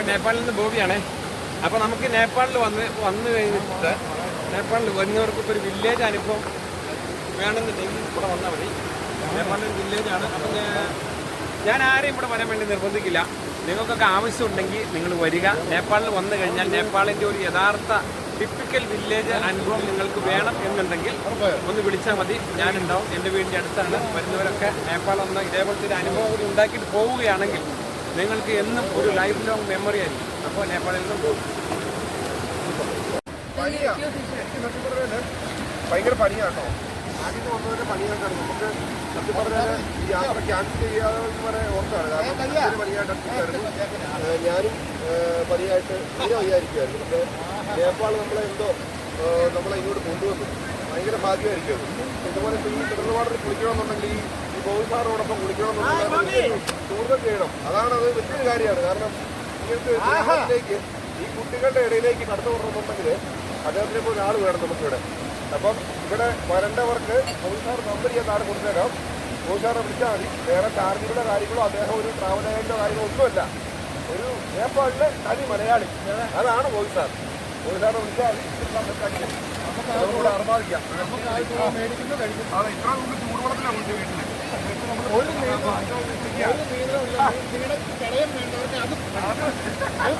അപ്പൊ നേപ്പാളിൽ നിന്ന് ബോബിയാണേ. അപ്പൊ നമുക്ക് നേപ്പാളിൽ വന്ന് വന്നു കഴിഞ്ഞിട്ട് നേപ്പാളിൽ വരുന്നവർക്ക് ഇപ്പൊ ഒരു വില്ലേജ് അനുഭവം വേണമെന്നുണ്ടെങ്കിൽ ഇവിടെ വന്നാൽ മതി. നേപ്പാളിൽ ഒരു വില്ലേജാണ് അപ്പം ഞാൻ- ആരെയും ഇവിടെ വരാൻ വേണ്ടി നിർബന്ധിക്കില്ല. നിങ്ങൾക്കൊക്കെ ആവശ്യമുണ്ടെങ്കിൽ നിങ്ങൾ വരിക. നേപ്പാളിൽ വന്നു കഴിഞ്ഞാൽ നേപ്പാളിന്റെ ഒരു യഥാർത്ഥ ടിപ്പിക്കൽ വില്ലേജ് അനുഭവം നിങ്ങൾക്ക് വേണം എന്നുണ്ടെങ്കിൽ ഒന്ന് വിളിച്ചാൽ മതി. ഞാനുണ്ടാവും. എന്റെ വീടിന്റെ അടുത്താണ്. വരുന്നവരൊക്കെ നേപ്പാൾ വന്ന് ഇതേപോലത്തെ ഒരു അനുഭവം ഉണ്ടാക്കിയിട്ട് പോവുകയാണെങ്കിൽ നിങ്ങൾക്ക് എന്നും ഒരു ലൈഫ് ലോങ് മെമ്മറി ആയിരിക്കും. അപ്പോൾ നേപ്പാളിൽ നിന്നും പോകും ഭയങ്കര പണിയാട്ടോ ആദ്യം വന്നവരുടെ പണിയായിട്ടാണ് നമുക്ക് സത്യം പറഞ്ഞാൽ ഈ യാത്ര ക്യാൻസൽ ചെയ്യാതെ വരെ ഓർത്താണ് കാരണം ഭയങ്കര പണിയായിട്ട് അടുത്തിട്ടായിരുന്നു ഏഹ് ഞാനും പണിയായിട്ട് ഇങ്ങനെ വയ്യായിരിക്കുമായിരുന്നു പക്ഷേ നേപ്പാൾ നമ്മളെ എന്തോ നമ്മളെ ഇങ്ങോട്ട് കൊണ്ടുവന്നു. ഭയങ്കര ഭാഗ്യമായിരിക്കും അത്. ഇതുപോലെ ഇപ്പോൾ ഈ തിരുവാടത്തിൽ കുളിക്കണമെന്നുണ്ടെങ്കിൽ ഈ ഈ ഗോവിന്ദ് സാറിനോടൊപ്പം കുളിക്കണമെന്നുണ്ടെങ്കിൽ കൂടുതൽ ചെയ്യണം. അതാണ് അത് വലിയൊരു കാര്യമാണ്. കാരണം ഇങ്ങനത്തെ ഒരു ഈ കുട്ടികളുടെ ഇടയിലേക്ക് കടന്നു വരണമെന്നുണ്ടെങ്കിൽ അദ്ദേഹത്തിനെ പോലെ ഒരാൾ വേണം നമുക്കിവിടെ. അപ്പം ഇവിടെ വരേണ്ടവർക്ക് പോലീസാർ നമ്പർ ചെയ്യാൻ താഴെ കൊടുത്തേക്കാം. പോലീസാറെ വിളിച്ചാൽ മതി. വേറെ ചാർജുകളുടെ കാര്യങ്ങളോ അദ്ദേഹം ഒരു ട്രാവൽ ഏജന്റോ കാര്യങ്ങളോ ഒന്നുമല്ല. ഒരു നേപ്പാളിലെ തനി മലയാളി. അതാണ് പോലീസാർ. പോലീസാറെ വിളിച്ചാൽ മതി. നമുക്കിവിടെ അർമാദിക്കാം. അതെ ഇത്ര നമുക്ക് ചൂടുവെള്ളത്തിലാണ് വീട്ടിൽ മുപ്പത്